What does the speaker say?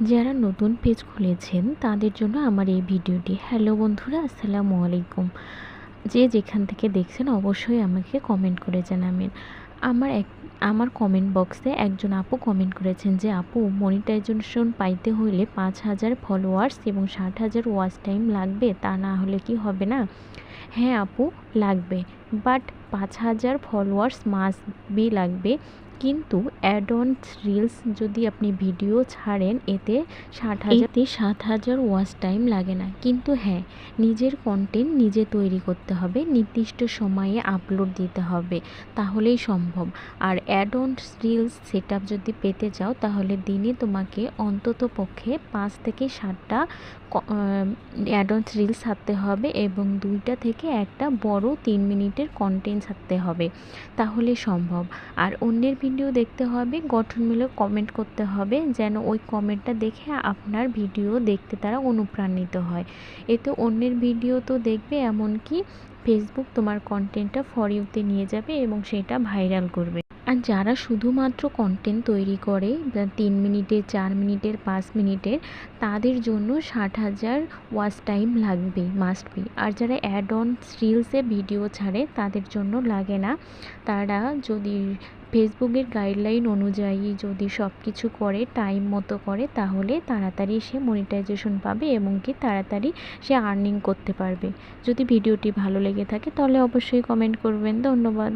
যারা নতুন পেজ খুলেছেন, তাদের জন্য আমার এই ভিডিওটি। হ্যালো বন্ধুরা, আসসালামু আলাইকুম। যে যেখান থেকে দেখছেন, অবশ্যই আমাকে কমেন্ট করে জানাবেন। আমার এক, আমার কমেন্ট বক্সে একজন আপু কমেন্ট করেছেন যে, আপু মনিটাইজেশন পাইতে হলে পাঁচ হাজার ফলোয়ার্স এবং ষাট হাজার ওয়াচ টাইম লাগবে, তা না হলে কি হবে না? হ্যাঁ আপু, লাগবে বাট পাঁচ হাজার ফলোয়ার্স মাস্ট বি লাগবে কিন্তু অ্যাড অন রিলস যদি আপনি ভিডিও ছাড়েন এতে ষাট হাজারতে সাত হাজার ওয়াচ টাইম লাগে না। কিন্তু হ্যাঁ নিজের কন্টেন্ট নিজে তৈরি করতে হবে নির্দিষ্ট সময়ে আপলোড দিতে হবে তাহলেই সম্ভব। আর অ্যাড অন রিলস সেট যদি পেতে চাও তাহলে দিনে তোমাকে অন্তত পক্ষে পাঁচ থেকে সাতটা অ্যাড অন রিলস ছাড়তে হবে এবং দুইটা থেকে একটা বড় তিন মিনিটের কন্টেন্ট ছাড়তে হবে তাহলে সম্ভব। আর অন্যের ভিডিও দেখতে হবে, গঠনমূলক কমেন্ট করতে হবে, যেন ওই কমেন্টটা দেখে আপনার ভিডিও দেখতে তারা অনুপ্রাণিত হয়। এতে অন্যের ভিডিও তো দেখবে, এমনকি ফেসবুক তোমার কন্টেন্টটা ফর ইউতে নিয়ে যাবে এবং সেটা ভাইরাল করবে। আর যারা শুধুমাত্র কন্টেন্ট তৈরি করে তিন মিনিটের, চার মিনিটের, পাঁচ মিনিটের, তাদের জন্য ষাট হাজার ওয়াচ টাইম লাগবে মাস্ট বি আর যারা অ্যাড অন রিলসে ভিডিও ছাড়ে, তাদের জন্য লাগে না। তারা যদি ফেসবুকের গাইডলাইন অনুযায়ী যদি সব কিছু করে টাইম মতো করে, তাহলে তাড়াতাড়ি সে মনিটাইজেশন পাবে এবং কি তাড়াতাড়ি সে আর্নিং করতে পারবে। যদি ভিডিওটি ভালো লেগে থাকে, তাহলে অবশ্যই কমেন্ট করবেন। ধন্যবাদ।